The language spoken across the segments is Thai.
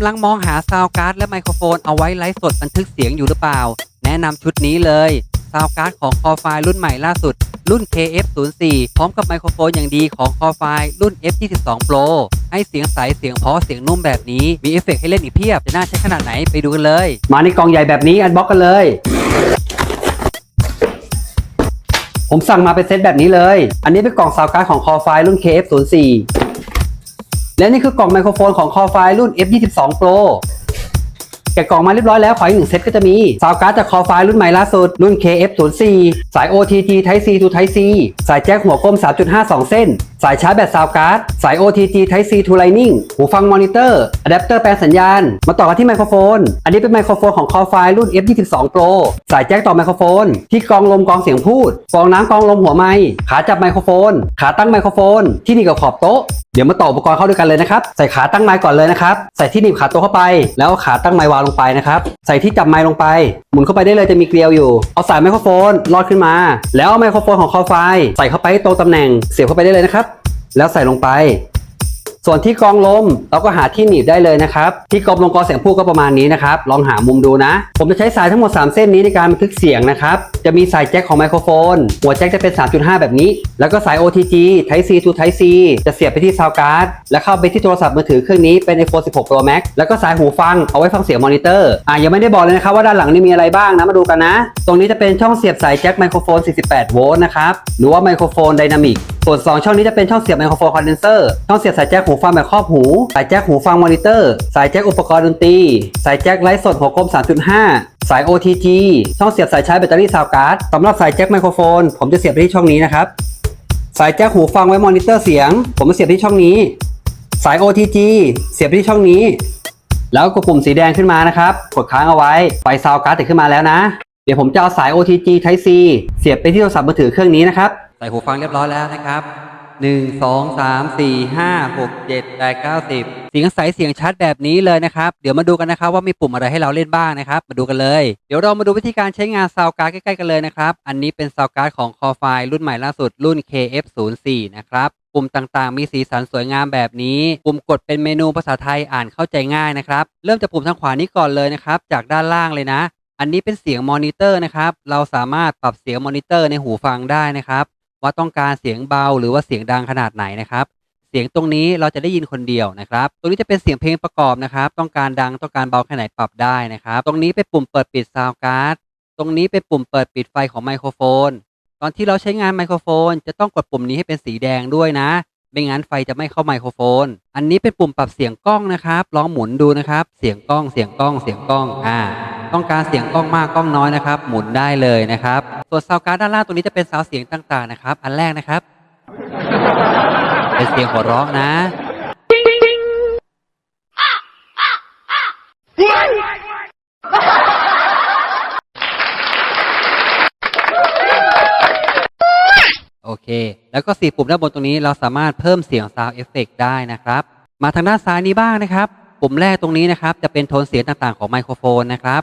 ำลังมองหาซาวการ์ดและไมโครโฟนเอาไว้ไลฟ์สดบันทึกเสียงอยู่หรือเปล่า แนะนำชุดนี้เลยซาวการ์ดของคอไฟรุ่นใหม่ล่าสุด รุ่น KF04 พร้อมกับไมโครโฟนอย่างดีของคอไฟรุ่น F22 Pro ให้เสียงใสเสียงเพาะเสียงนุ่มแบบนี้ มีเอฟเฟกให้เล่นอีกเพียบ จะน่าใช้ขนาดไหนไปดูกันเลย มาในกล่องใหญ่แบบนี้อันบ็อกกันเลย ผมสั่งมาเป็นเซตแบบนี้เลย อันนี้เป็นกล่องซาวการ์ดของคอไฟรุ่น KF04 และนี่คือกล่องไมโครโฟนของคอไฟรุ่น F22 Pro แกะกล่องมาเรียบร้อยแล้วขออีกหนึ่งเซตก็จะมีซาวการ์ดจากคอไฟรุ่นใหม่ล่าสุด รุ่น KF04 สาย OTT Type C to Type C สายแจ็คหัวกลม 3.52 เส้น สายชาร์จแบตซาวการ์ด สาย OTG Type C to Lightning หูฟังมอนิเตอร์อะแดปเตอร์แปลงสัญญาณ มาต่อกันที่ไมโครโฟน อันนี้เป็นไมโครโฟนของคอไฟรุ่น F22 Pro สายแจ็คต่อไมโครโฟน ที่กองลมกองเสียงพูดฟองน้ำกองลมหัวไมค์ขาจับไมโครโฟน ขาตั้งไมโครโฟน ที่นีบกับขอบโต๊ะ เดี๋ยวมาต่ออุปกรณ์เข้าด้วยกันเลยนะครับ ใส่ขาตั้งไมค์ก่อนเลยนะครับ ใส่ที่หนีบขาโต๊ะเข้าไป แล้วขาตั้งไมค์วางลงไปนะครับ ใส่ที่จับไมค์ลงไป หมุนเข้าไปได้เลยจะมีเกลียวอยู่ เอาสายไมโครโฟนลอดขึ้นมา แล้วเอาไมโครโฟนของคอไฟใส่เข้าไปตรงตำแหน่ง เสียบเข้าไปได้เลยนะครับ แล้วใส่ลงไป ส่วนที่กองลมเราก็หาที่หนีบได้เลยนะครับที่กรองลมกองเสียงพูดก็ประมาณนี้นะครับ ลองหามุมดูนะ ผมจะใช้สายทั้งหมด 3 เส้นนี้ในการบันทึกเสียงนะครับ จะมีสายแจ็คของไมโครโฟน หัวแจ็คจะเป็น 3.5 แบบนี้ แล้วก็สาย OTG Type C to Type C จะเสียบไปที่ซาวการ์ดและเข้าไปที่โทรศัพท์มือถือเครื่องนี้เป็น iPhone 16 Pro Max แล้วก็สายหูฟังเอาไว้ฟังเสียงมอนิเตอร์อะยังไม่ได้บอกเลยนะครับว่าด้านหลังนี่มีอะไรบ้างนะมาดูกันนะ ตรงนี้จะเป็นช่องเสียบสายแจ็คไมโครโฟน 48 โวลต์นะครับหรือว่าไมโครโฟนไดนามิกส่วน 2 ช่องนี้จะเป็นช่องเสียบไมโครโฟนคอนเดนเซอร์ ช่องเสียบสายแจ็คหูฟังแบบครอบหู สายแจ็คหูฟังมอนิเตอร์ สายแจ็คอุปกรณ์ดนตรี สายแจ็คไลฟ์สดหัวกลม 3.5 สาย OTG ช่องเสียบสายชาร์จแบตเตอรี่ซาวการ์ดสำหรับสายแจ็คไมโครโฟน ผมจะเสียบไปที่ช่องนี้นะครับ สายแจ็คหูฟังไว้มอนิเตอร์เสียง ผมจะเสียบที่ช่องนี้ สาย OTG เสียบไปที่ช่องนี้ แล้วกดปุ่มสีแดงขึ้นมานะครับ กดค้างเอาไว้ ไฟซาวการ์ดติดขึ้นมาแล้วนะ เดี๋ยวผมจะเอาสาย OTG Type C เสียบไปที่โทรศัพท์มือถือเครื่องนี้นะครับ ใส่หูฟังเรียบร้อยแล้วนะครับหนึ่งสองสามสี่ห้าหกเจ็ดแปดเก้าสิบเสียงใสเสียงชัดแบบนี้เลยนะครับ เดี๋ยวมาดูกันนะครับว่ามีปุ่มอะไรให้เราเล่นบ้างนะครับ มาดูกันเลย เดี๋ยวเรามาดูวิธีการใช้งานซาวการ์ดใกล้ๆกันเลยนะครับ อันนี้เป็นซาวการ์ดของคอไฟรุ่นใหม่ล่าสุดรุ่น KF04 นะครับปุ่มต่างๆ มีสีสันสวยงามแบบนี้ ปุ่มกดเป็นเมนูภาษาไทยอ่านเข้าใจง่ายนะครับ เริ่มจากปุ่มทางขวานี้ก่อนเลยนะครับ จากด้านล่างเลยนะ อันนี้เป็นเสียงมอนิเตอร์นะครับ เราสามารถปรับเสียงมอนิเตอร์ในหูฟังได้นะครับ ว่าต้องการเสียงเบาหรือว่าเสียงดังขนาดไหนนะครับ เสียงตรงนี้เราจะได้ยินคนเดียวนะครับ ตรงนี้จะเป็นเสียงเพลงประกอบนะครับ ต้องการดังต้องการเบาแค่ไหนปรับได้นะครับ ตรงนี้เป็นปุ่มเปิดปิดซาวการ์ดตรงนี้เป็นปุ่มเปิดปิดไฟของไมโครโฟน ตอนที่เราใช้งานไมโครโฟน จะต้องกดปุ่มนี้ให้เป็นสีแดงด้วยนะไม่งั้นไฟจะไม่เข้าไมโครโฟน อันนี้เป็นปุ่มปรับเสียงกล้องนะครับ ลองหมุนดูนะครับ เสียงกล้อง เสียงกล้อง เสียงกล้อง อ่า ต้องการเสียงกล้องมากกล้องน้อยนะครับ หมุนได้เลยนะครับ ส่วนซาวการ์ดด้านล่างตรงนี้จะเป็นซาวเสียงต่างๆนะครับ อันแรกนะครับ เป็นเสียงหัวเราะนะ โอเค แล้วก็สี่ปุ่มด้านบนตรงนี้เราสามารถเพิ่มเสียง Sound Effect ได้นะครับ มาทางด้านซ้ายนี้บ้างนะครับ ปุ่มแรกตรงนี้นะครับ จะเป็นโทนเสียงต่างๆของไมโครโฟนนะครับ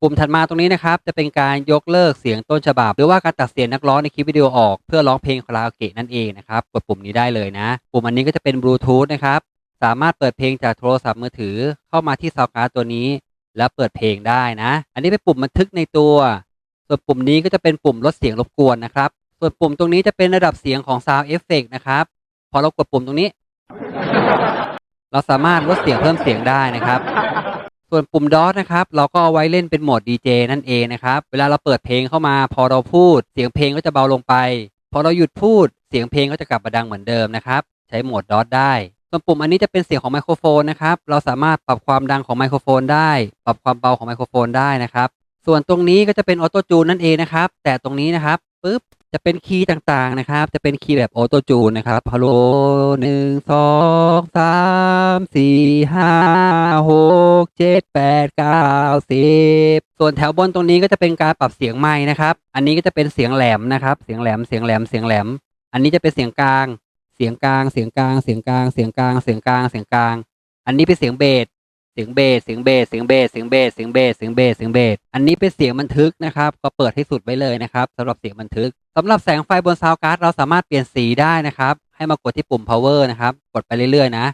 ปุ่มถัดมาตรงนี้นะครับจะเป็นการยกเลิกเสียงต้นฉบับ หรือว่าการตัดเสียงนักร้องในคลิปวิดีโอออกเพื่อร้องเพลงคาราโอเกะนั่นเองนะครับกดปุ่มนี้ได้เลยนะ ปุ่มอันนี้ก็จะเป็นบลูทูธนะครับสามารถเปิดเพลงจากโทรศัพท์มือถือเข้ามาที่ซาวการ์ดตัวนี้ แล้วเปิดเพลงได้นะ อันนี้เป็นปุ่มบันทึกในตัว ส่วนปุ่มนี้ก็จะเป็นปุ่มลดเสียงรบกวนนะครับ ส่วนปุ่มตรงนี้จะเป็นระดับเสียงของ Sound Effect นะครับพอเรากดปุ่มตรงนี้ เราสามารถลดเสียงเพิ่มเสียงได้นะครับ ส่วนปุ่มดอทนะครับ เราก็เอาไว้เล่นเป็นโหมดดีเจนั่นเองนะครับ เวลาเราเปิดเพลงเข้ามา พอเราพูด เสียงเพลงก็จะเบาลงไป พอเราหยุดพูด เสียงเพลงก็จะกลับมาดังเหมือนเดิมนะครับ ใช้โหมดดอทได้ ส่วนปุ่มอันนี้จะเป็นเสียงของไมโครโฟนนะครับ เราสามารถปรับความดังของไมโครโฟนได้ ปรับความเบาของไมโครโฟนได้นะครับ ส่วนตรงนี้ก็จะเป็นออโต้จูนนั่นเองนะครับ แต่ตรงนี้นะครับปุ๊บ จะเป็นคีย์ต่างๆนะครับ จะเป็นคีย์แบบออโต้จูนนะครับฮัลโหลหนึ่งสองสามสี่ห้าหกเจ็ดแปดเก้าสิบส่วนแถวบนตรงนี้ก็จะเป็นการปรับเสียงไม้นะครับ อันนี้ก็จะเป็นเสียงแหลมนะครับ เสียงแหลมเสียงแหลมเสียงแหลม อันนี้จะเป็นเสียงกลาง เสียงกลางเสียงกลางเสียงกลางเสียงกลางเสียงกลางเสียงกลาง อันนี้เป็นเสียงเบส สียงเบสเสียงเบสเสียงเบสเสียงเบสเสียงเบสเสียงเบสเสียงเบสอันนี้เป็นเสียงบันทึกนะครับ ก็เปิดให้สุดไว้เลยนะครับสำหรับเสียงบันทึกสำหรับแสงไฟบนซาวการ์ดเราสามารถเปลี่ยนสีได้นะครับ ให้มากดที่ปุ่ม power นะครับ กดไปเรื่อยๆนะ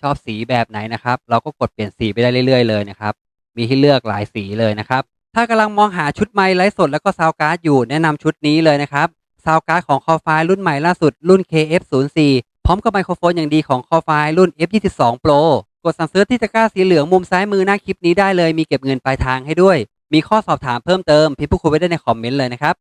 ชอบสีแบบไหนนะครับ เราก็กดเปลี่ยนสีไปได้เรื่อยๆเลยนะครับ มีให้เลือกหลายสีเลยนะครับ ถ้ากำลังมองหาชุดไมค์ไลฟ์สดแล้วก็ซาวการ์ดอยู่แนะนำชุดนี้เลยนะครับซาวการ์ดของคอไฟรุ่นใหม่ล่าสุดรุ่น KF04 พร้อมกับไมโครโฟนอย่างดีของคอไฟรุ่น F22 Pro กดสั่งซื้อที่ตะกร้าสีเหลืองมุมซ้ายมือหน้าคลิปนี้ได้เลยมีเก็บเงินปลายทางให้ด้วย มีข้อสอบถามเพิ่มเติมพิมพ์พูดคุยไว้ได้ในคอมเมนต์เลยนะครับ